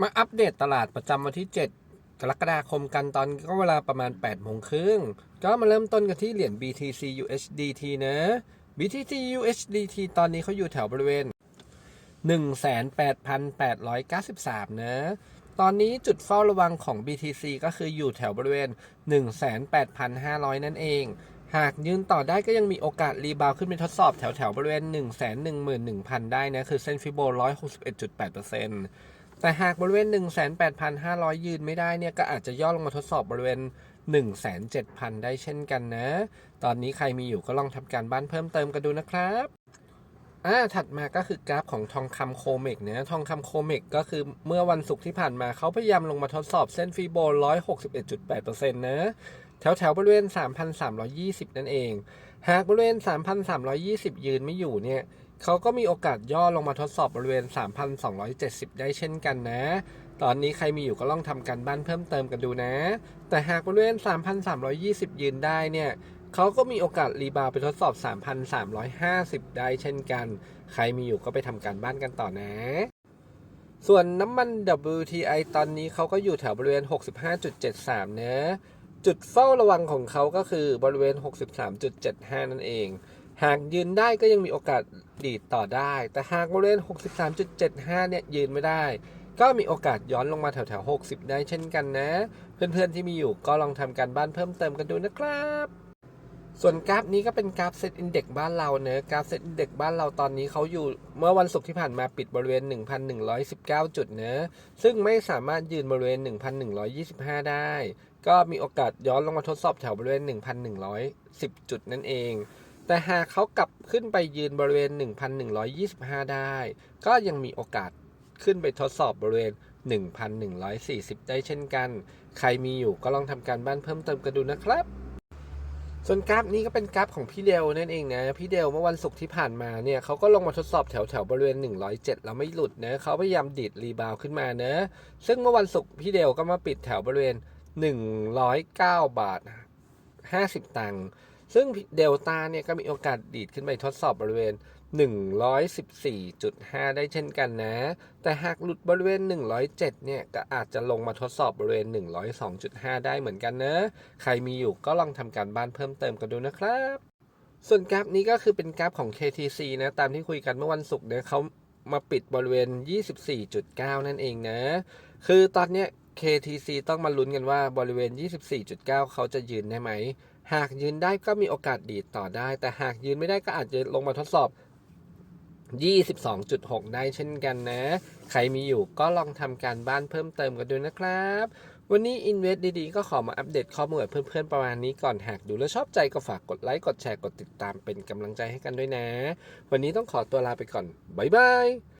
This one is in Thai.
มาอัปเดตตลาดประจำวันที่ 7 กรกฎาคมกันตอนก็เวลาประมาณ8โมงครึ่งก็มาเริ่มต้นกันที่เหรียญ BTC USDT นะ BTC USDT ตอนนี้เขาอยู่แถวบริเวณ 18,893 นะ ตอนนี้จุดเฝ้าระวังของ BTC ก็คืออยู่แถวบริเวณ 18,500 นั่นเอง หากยืนต่อได้ก็ยังมีโอกาสรีบาวขึ้นไปทดสอบแถวแถวบริเวณ 111,000 ได้นะ คือเส้นฟิโบ161.8% แต่หากบริเวณ 18,500 ยืนไม่ได้เนี่ยก็อาจจะย่อลงมาทดสอบบริเวณ 17,000 ได้เช่นกันนะ ตอนนี้ใครมีอยู่ก็ลองทำการบ้านเพิ่มเติมกันดูนะครับอ่าถัดมาก็คือกราฟของทองคำโคเมกเนี่ยทองคำโคเมกก็คือเมื่อวันศุกร์ที่ผ่านมาเขาพยายามลงมาทดสอบเส้นฟีโบ 161.8%นะแถวแถวๆบริเวณ 3,320 นั่นเอง หากบริเวณ 3,320 ยืนไม่อยู่เนี่ย เขาก็มีโอกาสย่อลงมาทดสอบบริเวณ 3,270 ได้เช่นกันนะ ตอนนี้ใครมีอยู่ก็ลองทำการบ้านเพิ่มเติมกันดูนะ แต่หากบริเวณ 3,320 ยืนได้เนี่ยเขาก็มีโอกาสรีบาวไปทดสอบ 3,350 ได้เช่นกัน ใครมีอยู่ก็ไปทำการบ้านกันต่อนะ ส่วนน้ำมัน WTI ตอนนี้เขาก็อยู่แถวบริเวณ 65.73นะ จุดเฝ้าระวังของเขาก็คือบริเวณ 63.75 นั่นเอง หากยืนได้ก็ยังมีโอกาสดีดต่อได้ แต่หากบริเวณ 63.75 เนี่ยยืนไม่ได้ ก็มีโอกาสย้อนลงมาแถวแถวๆ 60 ได้เช่นกันนะ เพื่อนๆที่มีอยู่ก็ลองทำการบ้านเพิ่มเติมกันดูนะครับส่วนกราฟนี้ก็เป็นกราฟเซตอินเด็กบ้านเราเนะกราฟเซตอินเด็กบ้านเราตอนนี้เขาอยู่เมื่อวันศุกร์ที่ผ่านมาปิดบริเวณ 1,119 จุดเนะซึ่งไม่สามารถยืนบริเวณ 1,125 ได้ ก็มีโอกาสย้อนลงมาทดสอบแถวบริเวณ 1,110 จุดนั่นเอง แต่หากเขากลับขึ้นไปยืนบริเวณ 1,125 ได้ ก็ยังมีโอกาสขึ้นไปทดสอบบริเวณ 1,140 ได้เช่นกัน ใครมีอยู่ก็ลองทำการบ้านเพิ่มเติมกันดูนะครับ ส่วนกราฟนี้ก็เป็นกราฟของพี่เดลนั่นเองนะ พี่เดลเมื่อวันศุกร์ที่ผ่านมาเนี่ยเขาก็ลงมาทดสอบแถวแถวๆบริเวณ 107 แล้วไม่หลุดนะเขาพยายามดีดรีบาวขึ้นมาเนะซึ่งเมื่อวันศุกร์พี่เดลก็มาปิดแถวบริเวณ 109 บาท 50 ตังค์ ซึ่งเดลต้าเนี่ยก็มีโอกาสดีดขึ้นไปทดสอบบริเวณ 114.5 ได้เช่นกันนะ แต่หากหลุดบริเวณ 107 เนี่ย ก็อาจจะลงมาทดสอบบริเวณ 102.5 ได้เหมือนกันนะ ใครมีอยู่ก็ลองทำการบ้านเพิ่มเติมกันดูนะครับส่วนกราฟนี้ก็คือเป็นกราฟของ KTC นะ ตามที่คุยกันเมื่อวันศุกร์เนี่ยเขามาปิดบริเวณ 24.9 นั่นเองนะ คือตอนเนี้ย KTC ต้องมาลุ้นกันว่าบริเวณ 24.9 เขาจะยืนได้ไหม หากยืนได้ก็มีโอกาสดีดต่อได้ แต่หากยืนไม่ได้ก็อาจจะลงมาทดสอบ 22.6 ได้เช่นกันนะ ใครมีอยู่ก็ลองทำการบ้านเพิ่มเติมกันดูนะครับ วันนี้ Invest ดีๆ ก็ขอมาอัปเดตข้อมูลเพื่อนๆประมาณนี้ก่อนหากดูแล้วชอบใจก็ฝากกดไลค์ กดแชร์ กดติดตามเป็นกำลังใจให้กันด้วยนะ วันนี้ต้องขอตัวลาไปก่อน บ๊ายบาย